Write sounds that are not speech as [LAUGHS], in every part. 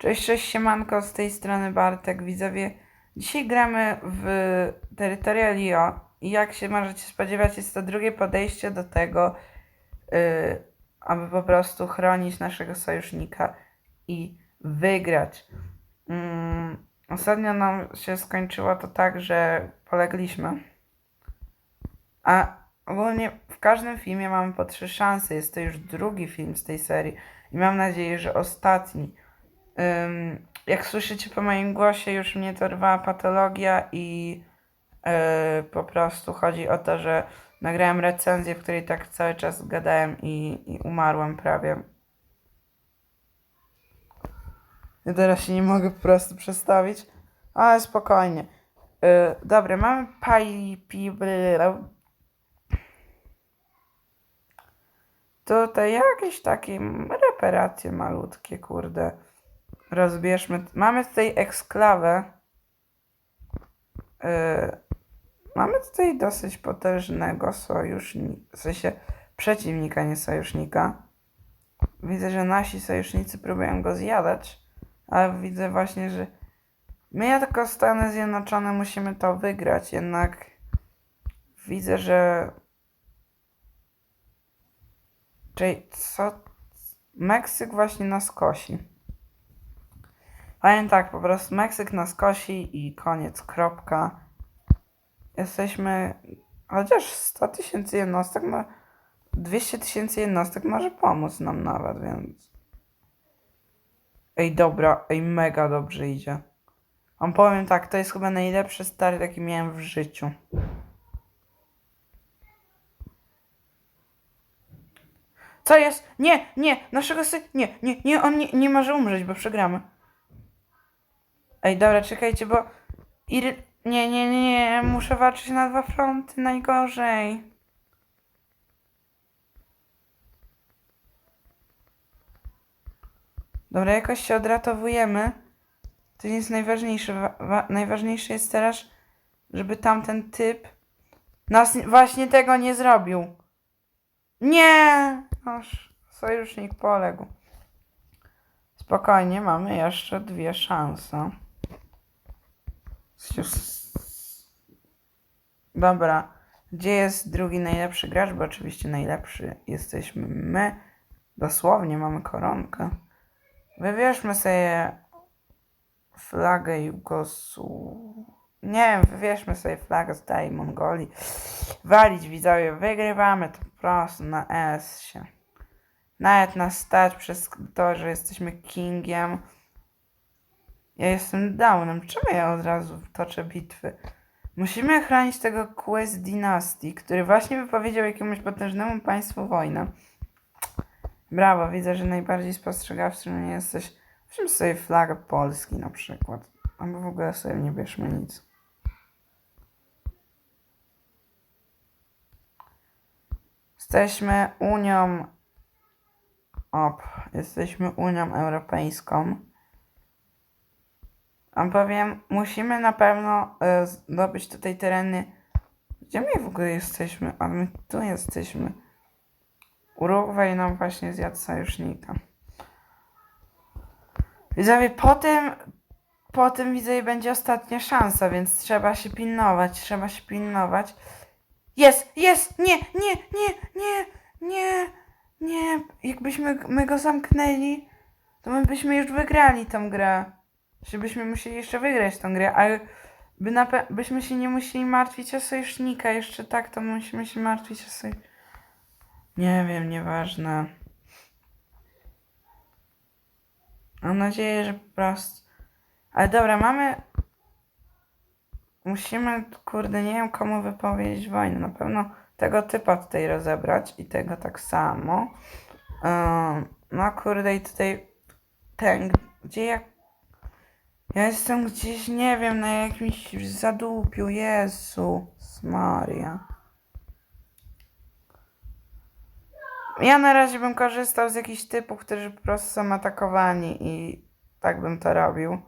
Cześć, cześć, siemanko, z tej strony Bartek, widzowie. Dzisiaj gramy w Territorialio i jak się możecie spodziewać, jest to drugie podejście do tego, yy, aby po prostu chronić naszego sojusznika i wygrać. Mm, ostatnio nam się skończyło to tak, że polegliśmy. A ogólnie w każdym filmie mamy po trzy szanse. Jest to już drugi film z tej serii i mam nadzieję, że ostatni. Jak słyszycie po moim głosie, już mnie to rwała patologia i yy, po prostu chodzi o to, że nagrałem recenzję, w której tak cały czas gadałem i, i umarłem prawie. Ja teraz się nie mogę po prostu przestawić, ale spokojnie. Yy, dobra, mamy pipe. Tutaj jakieś takie reparacje malutkie, kurde. Rozbierzmy. Mamy tutaj eksklawę. Yy, mamy tutaj dosyć potężnego sojusznika, w sensie przeciwnika, nie sojusznika. Widzę, że nasi sojusznicy próbują go zjadać, ale widzę właśnie, że my jako Stany Zjednoczone musimy to wygrać, jednak widzę, że Czyli co? Meksyk właśnie nas kosi. Powiem tak, po prostu Meksyk nas kosi i koniec, kropka. Jesteśmy, chociaż 100 tysięcy jednostek, ma, 200 tysięcy jednostek może pomóc nam nawet, więc... Ej, dobra, ej, mega dobrze idzie. Wam powiem tak, to jest chyba najlepszy start, jaki miałem w życiu. Co jest? Nie, nie, naszego sy... Nie, nie, nie, on nie, nie może umrzeć, bo przegramy. Ej, dobra, czekajcie, bo... Iry... Nie, nie, nie, muszę walczyć na dwa fronty, najgorzej. Dobra, jakoś się odratowujemy. To nie jest najważniejsze. Wa- wa- najważniejsze jest teraz, żeby tamten typ nas właśnie tego nie zrobił. Nie! Aż sojusznik poległ. Spokojnie, mamy jeszcze dwie szanse. Dobra. Gdzie jest drugi najlepszy gracz? Bo oczywiście najlepszy jesteśmy my. Dosłownie mamy koronkę. Wybierzmy sobie flagę Jugosu. Nie wiem, wybierzmy sobie flagę z tej Mongolii. Walić widzowie, wygrywamy to po prostu na S się. Nawet nas stać przez to, że jesteśmy kingiem. Ja jestem downem. Czemu ja od razu toczę bitwy? Musimy chronić tego Quest Dynasty, który właśnie wypowiedział jakiemuś potężnemu państwu wojnę. Brawo, widzę, że najbardziej spostrzegawczym nie jesteś. Weźmy sobie flagę Polski na przykład. Albo w ogóle sobie nie bierzmy nic. Jesteśmy Unią. Op, jesteśmy Unią Europejską. A powiem, musimy na pewno e, zdobyć tutaj tereny. Gdzie my w ogóle jesteśmy? A my tu jesteśmy. Urugwaj nam właśnie zjadł sojusznika. Widzowie, potem, potem widzę, będzie ostatnia szansa, więc trzeba się pilnować, trzeba się pilnować. Jest, jest, nie, nie, nie, nie, nie, nie. Jakbyśmy my go zamknęli, to my byśmy już wygrali tą grę. Żebyśmy musieli jeszcze wygrać tą grę, ale by na byśmy się nie musieli martwić o sojusznika. Jeszcze tak, to musimy się martwić o sojusznika. Nie wiem, nieważne. Mam nadzieję, że po prostu. Ale dobra, mamy. Musimy, kurde, nie wiem komu wypowiedzieć wojnę. Na pewno tego typa tutaj rozebrać i tego tak samo. Ym, no kurde, i tutaj ten, gdzie ja. Ja jestem gdzieś, nie wiem, na jakimś zadupiu, Jezu, Maria. Ja na razie bym korzystał z jakichś typów, którzy po prostu są atakowani i tak bym to robił.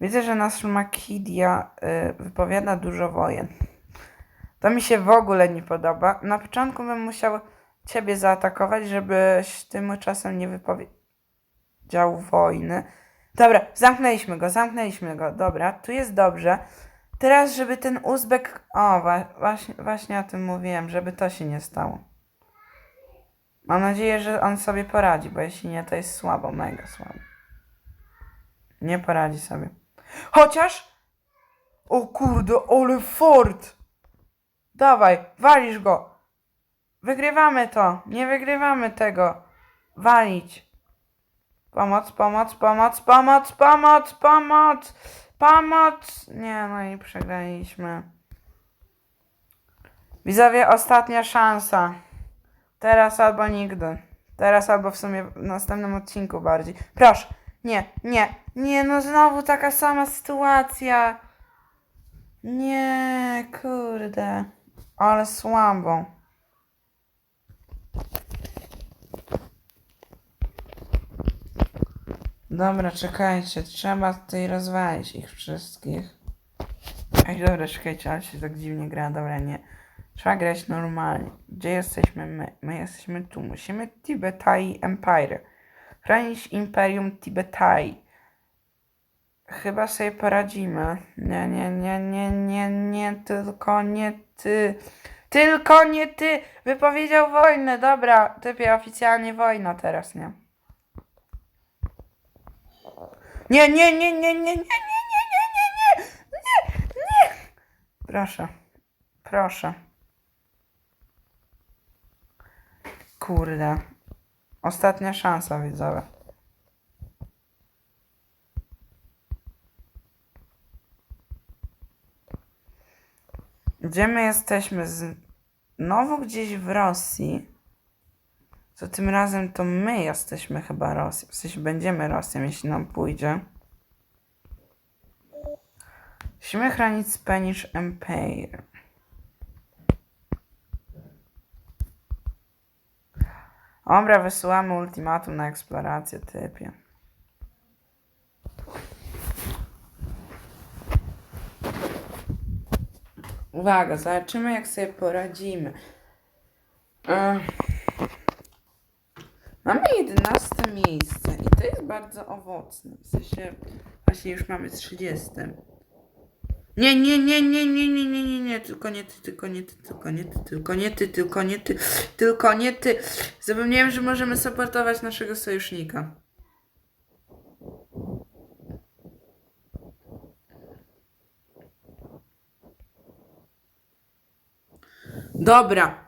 Widzę, że nasz Makidia y, wypowiada dużo wojen. To mi się w ogóle nie podoba. Na początku bym musiał ciebie zaatakować, żebyś tym czasem nie wypowiedział. Działu wojny. Dobra, zamknęliśmy go, zamknęliśmy go. Dobra, tu jest dobrze. Teraz, żeby ten Uzbek. O, właśnie, właśnie o tym mówiłem, żeby to się nie stało. Mam nadzieję, że on sobie poradzi, bo jeśli nie, to jest słabo, mega słabo. Nie poradzi sobie. Chociaż. O kurde, ale fort! Dawaj, walisz go! Wygrywamy to! Nie wygrywamy tego! Walić! Pomoc, pomoc, pomoc, pomoc, pomoc, pomoc! Pomoc! Nie, no i przegraliśmy. Widzowie, ostatnia szansa. Teraz albo nigdy. Teraz albo w sumie w następnym odcinku bardziej. Proszę, nie, nie, nie, no znowu taka sama sytuacja. Nie, kurde. Ale słabo. Dobra, czekajcie, trzeba tutaj rozwalić ich wszystkich. Ej, dobra, czekajcie, ale się tak dziwnie gra, dobra, nie. Trzeba grać normalnie. Gdzie jesteśmy my? My jesteśmy tu. Musimy Tibetai Empire. Chronić Imperium Tibetai. Chyba sobie poradzimy. Nie, nie, nie, nie, nie, nie, tylko nie ty. Tylko nie ty! Wypowiedział wojnę, dobra. Typie oficjalnie wojna teraz, nie? Nie, nie, nie, nie, nie, nie, nie, nie, nie, nie, nie, nie, nie. Proszę, proszę. Kurde. Ostatnia szansa, widzowie. Gdzie my jesteśmy? Znowu gdzieś w Rosji. To tym razem to my jesteśmy chyba Rosją. W sensie będziemy Rosją, jeśli nam pójdzie. Musimy chronić Spanish Empire. Dobra, wysyłamy ultimatum na eksplorację typie. Uwaga, zobaczymy jak sobie poradzimy. Ech. Mamy 11 miejsce i to jest bardzo owocne. W sensie właśnie już mamy 30. Nie, nie, nie, nie, nie, nie, nie, nie, nie, tylko nie ty, tylko nie ty, tylko nie ty, tylko nie ty, tylko nie ty, tylko nie ty. Zapomniałem, że możemy supportować naszego sojusznika. Dobra.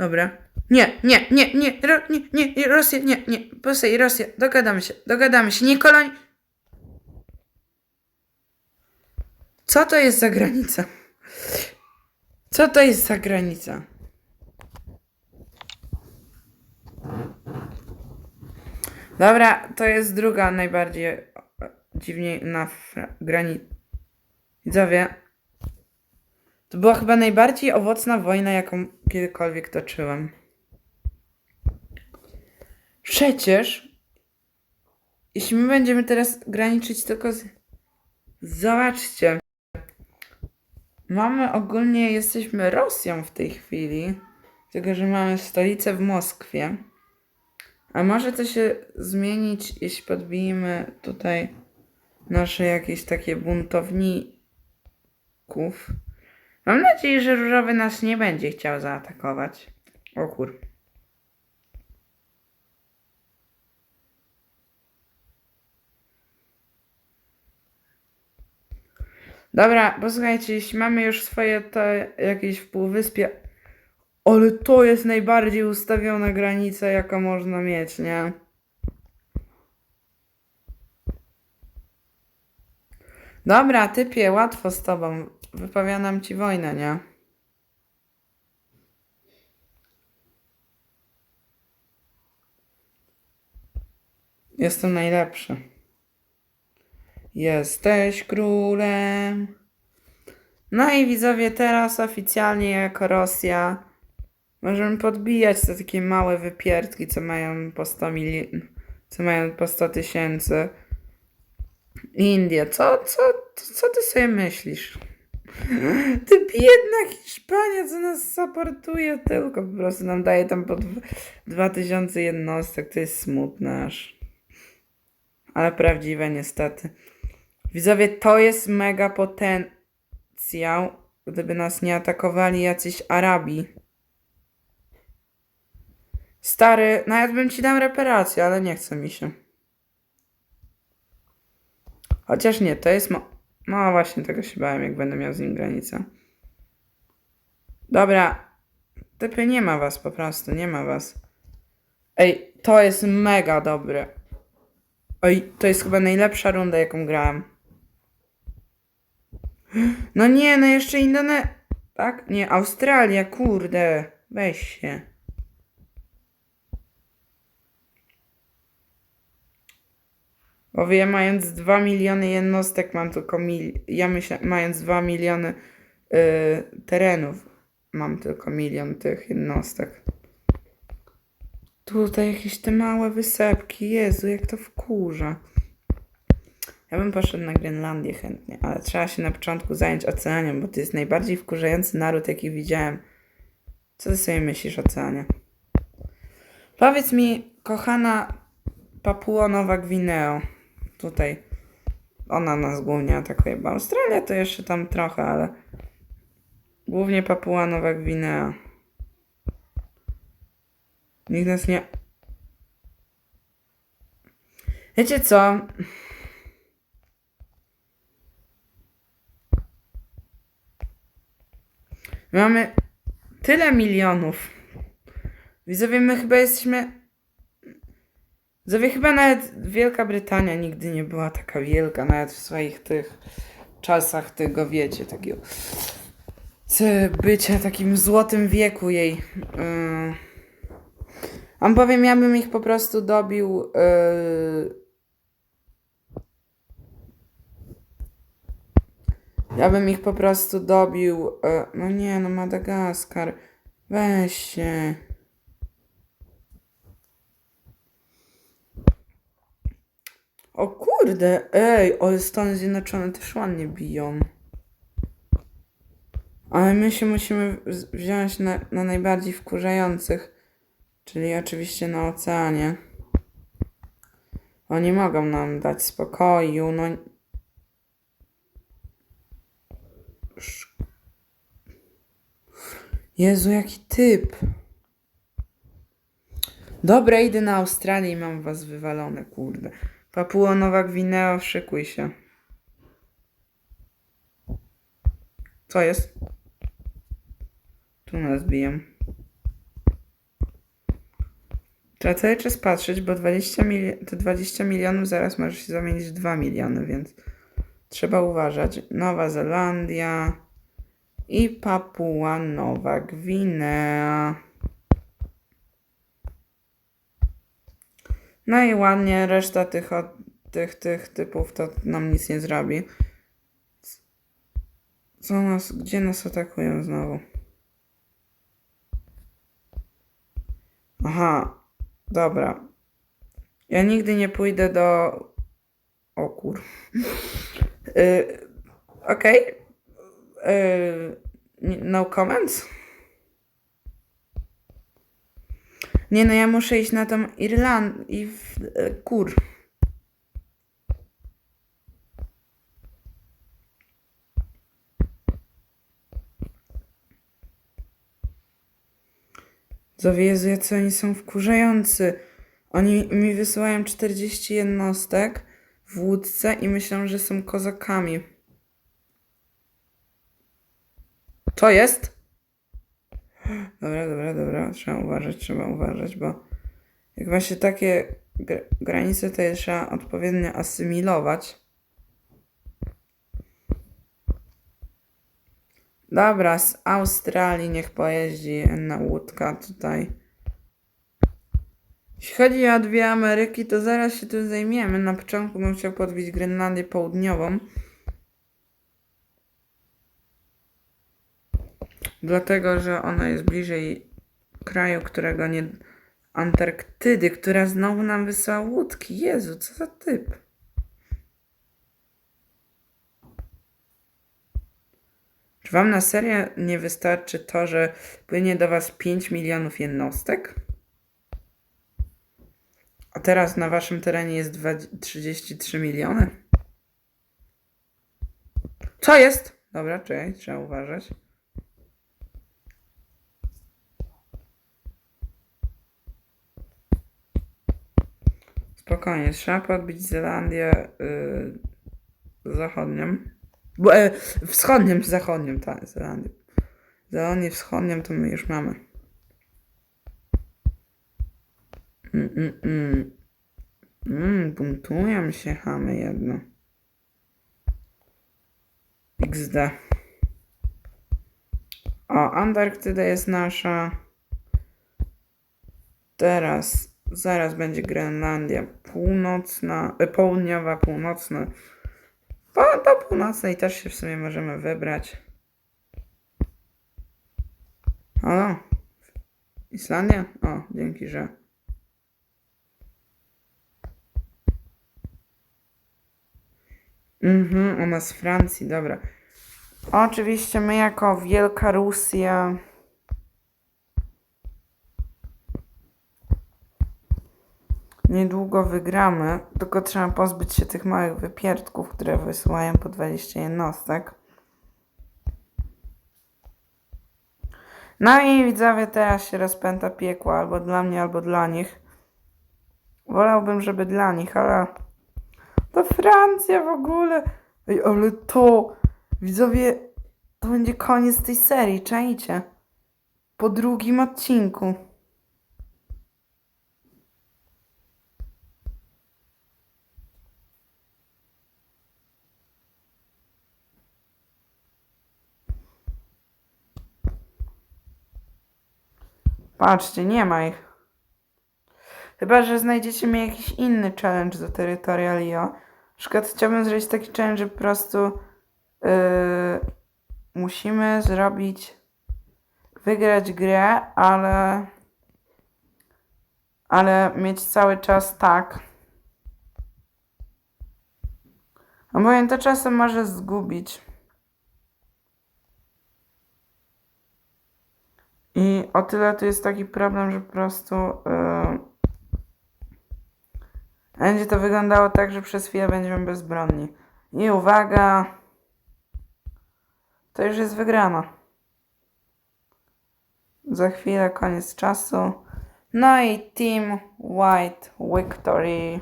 Dobra. Nie, nie, nie, nie, ro, nie, nie, Rosja, nie, nie, posej, Rosja, dogadamy się, dogadamy się, nie. Co to jest za granica? Co to jest za granica? Dobra, to jest druga najbardziej e, dziwnie na granicy. Widzowie, to była chyba najbardziej owocna wojna, jaką kiedykolwiek toczyłem. Przecież, jeśli my będziemy teraz graniczyć tylko z... Zobaczcie. Mamy ogólnie, jesteśmy Rosją w tej chwili. Tylko, że mamy stolicę w Moskwie. A może to się zmienić, jeśli podbijemy tutaj nasze jakieś takie buntowników. Mam nadzieję, że Różowy nas nie będzie chciał zaatakować. O kur... Dobra, posłuchajcie, jeśli mamy już swoje to jakieś w półwyspie, ale to jest najbardziej ustawiona granica, jaka można mieć, nie? Dobra, typie, łatwo z tobą. Wypowiadam ci wojnę, nie? Jestem najlepszy. Jesteś królem. No i widzowie, teraz oficjalnie jako Rosja możemy podbijać te takie małe wypierdki, co mają po 100 mili... co mają po 100 tysięcy. Indie, co, co, co ty sobie myślisz? Ty biedna Hiszpania, co nas supportuje tylko, po prostu nam daje tam po dw- 2000 jednostek, to jest smutne aż. Ale prawdziwe niestety. Widzowie, to jest mega potencjał, gdyby nas nie atakowali jacyś Arabi. Stary, nawet bym ci dał reparację, ale nie chce mi się. Chociaż nie, to jest. No właśnie, tego się bałem, jak będę miał z nim granicę. Dobra. Typy, nie ma was po prostu, nie ma was. Ej, to jest mega dobre. Oj, to jest chyba najlepsza runda, jaką grałem. No nie, no jeszcze Indone... Tak? Nie, Australia, kurde. Weź się. Bo ja mając 2 miliony jednostek mam tylko mil... Ja myślę, mając 2 miliony y, terenów mam tylko milion tych jednostek. Tutaj jakieś te małe wysepki. Jezu, jak to wkurza. Ja bym poszedł na Grenlandię chętnie, ale trzeba się na początku zająć oceanem, bo to jest najbardziej wkurzający naród, jaki widziałem. Co ty sobie myślisz oceanie? Powiedz mi, kochana Papua Nowa Gwineo. Tutaj ona nas głównie atakuje, bo Australia to jeszcze tam trochę, ale głównie Papua Nowa Gwinea. Nikt nas nie... Wiecie co? Mamy tyle milionów. Widzowie, my chyba jesteśmy... Widzowie, chyba nawet Wielka Brytania nigdy nie była taka wielka, nawet w swoich tych czasach tego, wiecie, takiego bycia takim złotym wieku jej. Yy. Powiem, ja bym ich po prostu dobił. Yy... Ja bym ich po prostu dobił. Yy... No nie, no Madagaskar. Weź się. O kurde, ej, ale Stany Zjednoczone też ładnie biją. Ale my się musimy wziąć na, na najbardziej wkurzających, czyli oczywiście na oceanie. Oni mogą nam dać spokoju, no. Jezu, jaki typ. Dobra, idę na Australię i mam was wywalone, kurde. Papua Nowa Gwineo, szykuj się. Co jest? Tu nas biją. Trzeba cały czas patrzeć, bo 20 mili- te 20 milionów zaraz może się zamienić w 2 miliony, więc trzeba uważać. Nowa Zelandia i Papua Nowa Gwinea. No i ładnie, reszta tych, tych, tych typów to nam nic nie zrobi. Co nas, gdzie nas atakują znowu? Aha, dobra. Ja nigdy nie pójdę do... O kur... [LAUGHS] y, Okej. Y, no comments? Nie no, ja muszę iść na tą Irlandię i w... y, kur... Jezu, jacy oni są wkurzający. Oni mi wysyłają 40 jednostek w łódce i myślą, że są kozakami. To jest? Dobra, dobra, dobra. Trzeba uważać, trzeba uważać, bo jak właśnie takie gr- granice, to je trzeba odpowiednio asymilować. Dobra, z Australii niech pojeździ na łódka tutaj. Jeśli chodzi o dwie Ameryki, to zaraz się tym zajmiemy. Na początku bym chciał podbić Grenlandię Południową. Dlatego, że ona jest bliżej kraju, którego nie. Antarktydy, która znowu nam wysłała łódki. Jezu, co za typ. Czy wam na serio nie wystarczy to, że płynie do was 5 milionów jednostek? A teraz na waszym terenie jest dwa- 33 miliony? Co jest? Dobra, czekaj, trzeba uważać. Spokojnie, trzeba podbić Zelandię y, zachodnią. Bo, e, wschodnią, zachodnią, tak, Zelandię. Zelandię wschodnią to my już mamy. Mm, mm, mm. Mm, buntują się chamy jedno. XD. O, Antarktyda jest nasza. Teraz, zaraz będzie Grenlandia północna, e, południowa, północna. Po, do północnej też się w sumie możemy wybrać. O, Islandia? O, dzięki, że. Mhm, ona z Francji, dobra. Oczywiście my jako Wielka Rosja. Niedługo wygramy, tylko trzeba pozbyć się tych małych wypierdków, które wysyłają po 20 jednostek. No i widzowie, teraz się rozpęta piekło, albo dla mnie, albo dla nich. Wolałbym, żeby dla nich, ale... To Francja w ogóle. Ej, ale to, widzowie, to będzie koniec tej serii, czajcie? Po drugim odcinku. Patrzcie, nie ma ich. Chyba, że znajdziecie mi jakiś inny challenge do Territorialio. Na przykład chciałbym zrobić taki challenge, że po prostu yy, musimy zrobić, wygrać grę, ale ale mieć cały czas tak. Obojętnie to czasem może zgubić. I o tyle tu jest taki problem, że po prostu yy, będzie to wyglądało tak, że przez chwilę będziemy bezbronni. I uwaga, to już jest wygrana. Za chwilę koniec czasu. No i Team White Victory.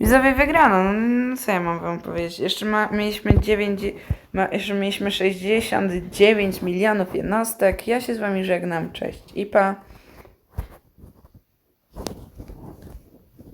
Widzowie wygrano, no co ja mam wam powiedzieć? Jeszcze ma, mieliśmy 9, ma, jeszcze mieliśmy 69 milionów jednostek. Ja się z wami żegnam, cześć. IPA.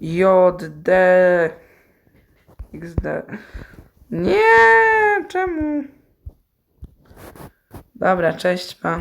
JD. XD. Nie, czemu? Dobra, cześć, pa.